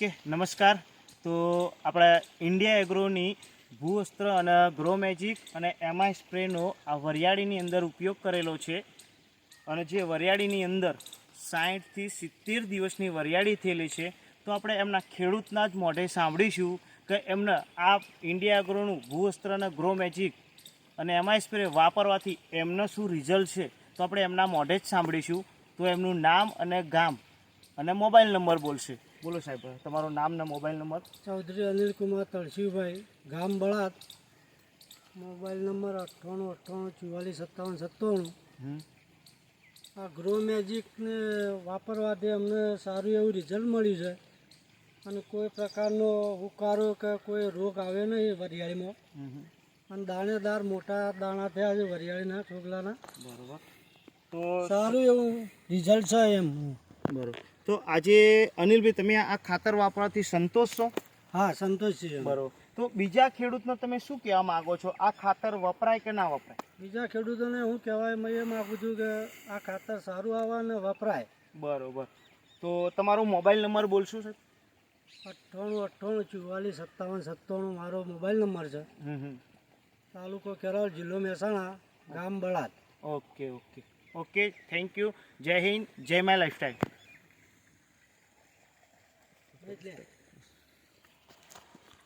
Okay, નમસ્કાર. તો આપણે ઇન્ડિયા એગ્રોની ભૂવસ્ત્ર અને ગ્રો મેજિક અને એમઆઈ સ્પ્રેનો આ વરિયાળીની અંદર ઉપયોગ કરેલો છે. અને જે વરિયાળીની અંદર સાઠથી સિત્તેર દિવસની વરિયાળી થયેલી છે. તો આપણે એમના ખેડૂતના જ મોઢે સાંભળીશું કે એમને આ ઇન્ડિયા એગ્રોનું ભૂવસ્ત્ર અને ગ્રો મેજિક અને એમઆઈ સ્પ્રે વાપરવાથી એમનો શું રિઝલ્ટ છે, તો આપણે એમના મોઢે જ સાંભળીશું. તો એમનું નામ અને ગામ અને મોબાઈલ નંબર બોલશે. બોલો સાહેબ તમારું નામ ને મોબાઈલ નંબર? ચૌધરી અનિલકુમાર તળસીભાઈ ગામ બળાદ મોબાઈલ નંબર અઠ્ઠાણું અઠ્ઠાણું ચુવાલીસ સત્તાવન સત્તાણું. આ ગ્રો મેજિકને વાપરવાથી અમને સારું એવું રિઝલ્ટ મળ્યું છે. અને કોઈ પ્રકારનો ઉકારો કે કોઈ રોગ આવે નહીં વરિયાળીમાં. અને દાણેદાર મોટા દાણા થયા છે વરિયાળીના છોકલાના. બરોબર. તો સારું એવું રિઝલ્ટ છે એમ. બરોબર. તો આજે અનિલભાઈ તમે આ ખાતર વાપરવાથી સંતોષ છો? હા સંતોષ છે. બરોબર. તો બીજા ખેડૂતને તમે શું કહેવા માંગો છો? આ ખાતર વપરાય કે ના વપરાય? બીજા ખેડૂતોને હું કહેવાય મેં એ માગું છું કે આ ખાતર સારું આવે અને વપરાય. બરોબર. તો તમારો મોબાઈલ નંબર બોલશો સાહેબ? અઠ્ઠાણું અઠ્ઠાણું ચુવાલીસ સત્તાવન સત્તાણું મારો મોબાઈલ નંબર છે. તાલુકો કેરળ જિલ્લો મહેસાણા ગામ Balad. Okay okay. Okay thank you. જય હિન્દ જય માય લાઈફસ્ટાઈલ. Uitleg.